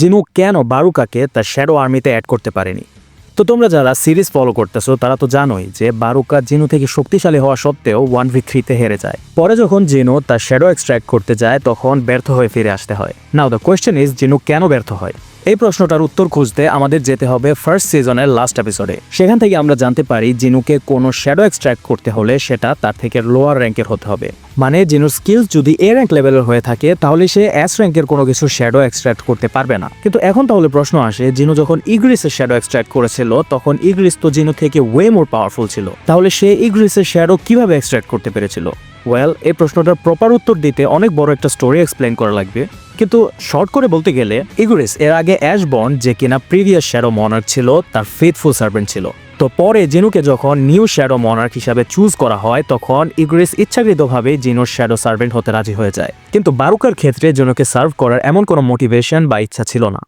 জিনু কেন বারুকাকে তার শ্যাডো আর্মিতে অ্যাড করতে পারেনি? তো তোমরা যারা সিরিজ ফলো করতেছো, তারা তো জানোই যে বারুকা জিনু থেকে শক্তিশালী হওয়া সত্ত্বেও ওয়ান ভি থ্রিতে হেরে যায়। পরে যখন জিনু তার শ্যাডো এক্সট্র্যাক্ট করতে যায়, তখন ব্যর্থ হয়ে ফিরে আসতে হয়। Now the question is Jinwoo কেন ব্যর্থ হয়? এই প্রশ্নটার উত্তর খুঁজতে আমাদের যেতে হবে ফার্স্ট সিজনের লাস্ট এপিসোডে সেখান থেকে আমরা জানতে পারি জিনুকে কোনো শ্যাডো এক্সট্র্যাক্ট করতে হলে সেটা তার থেকে লোয়ার র্যাঙ্কের হতে হবে। মানে জিনুর স্কিলস যদি এ র্যাঙ্ক লেভেলের হয়ে থাকে, তাহলে সে এস র্যাঙ্কের কোনো কিছু শ্যাডো এক্সট্র্যাক্ট করতে পারবে না। কিন্তু এখন তাহলে প্রশ্ন আসে, জিনু যখন ইগ্রিসের শ্যাডো এক্সট্র্যাক্ট করেছিল, তখন ইগ্রিস তো জিনু থেকে ওয়ে মোর পাওয়ারফুল ছিল। তাহলে সে ইগ্রিসের শ্যাডো কীভাবে এক্সট্র্যাক্ট করতে পেরেছিল? ওয়েল এই প্রশ্নটার প্রপার উত্তর দিতে অনেক বড় একটা স্টোরি এক্সপ্লেন করা লাগবে। কিন্তু শর্ট করে বলতে গেলে ইগুরিস এর আগে অ্যাশ বন্ড যে কিনা প্রিভিয়াস শ্যাডো মনার ছিল, তার ফেথফুল সার্ভেন্ট ছিল। তো পরে জিনুকে যখন নিউ শ্যাডো মনার্ক হিসাবে চুজ করা হয়, তখন ইগ্রিস ইচ্ছাকৃতভাবে জিনুর শ্যাডো সার্ভেন্ট হতে রাজি হয়ে যায়। কিন্তু বারুকার ক্ষেত্রে জিনুকে সার্ভ করার এমন কোনো মোটিভেশন বা ইচ্ছা ছিল না।